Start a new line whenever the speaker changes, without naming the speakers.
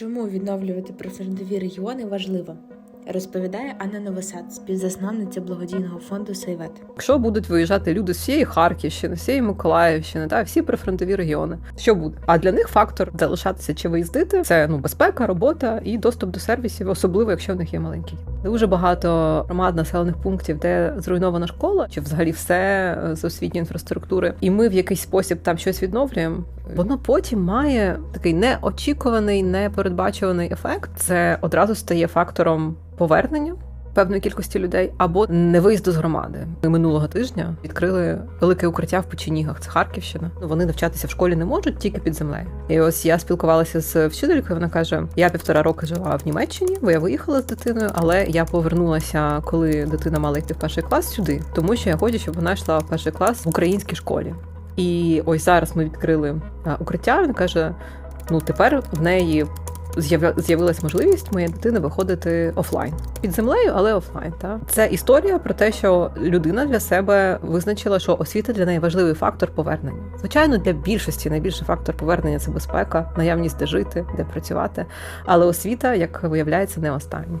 Чому відновлювати прифронтові регіони важливо? Розповідає Анна Новосад, співзасновниця благодійного фонду Сейвет.
Якщо будуть виїжджати люди з всієї Харківщини, всієї Миколаївщини, та всі прифронтові регіони, що буде? А для них фактор залишатися чи виїздити це ну безпека, робота і доступ до сервісів, особливо якщо в них є маленькі. Дуже багато громад населених пунктів, де зруйнована школа, чи взагалі все е, з освітньої інфраструктури, і ми в якийсь спосіб там щось відновлюємо. Воно потім має такий неочікуваний, непередбачуваний ефект. Це одразу стає фактором повернення певної кількості людей або невиїзду з громади. Ми минулого тижня відкрили велике укриття в Печенігах. Це Харківщина. Ну вони навчатися в школі не можуть тільки під землею. І ось я спілкувалася з вчителькою. Вона каже: я півтора роки жила в Німеччині, бо я виїхала з дитиною, але я повернулася, коли дитина мала йти в перший клас сюди, тому що я хочу, щоб вона йшла в перший клас в українській школі. І ось зараз ми відкрили укриття. Він каже: ну тепер в неї з'явилась можливість моєї дитини виходити офлайн під землею, але офлайн. Та це історія про те, що людина для себе визначила, що освіта для неї важливий фактор повернення. Звичайно, для більшості найбільший фактор повернення це безпека, наявність де жити, де працювати. Але освіта, як виявляється, не останній.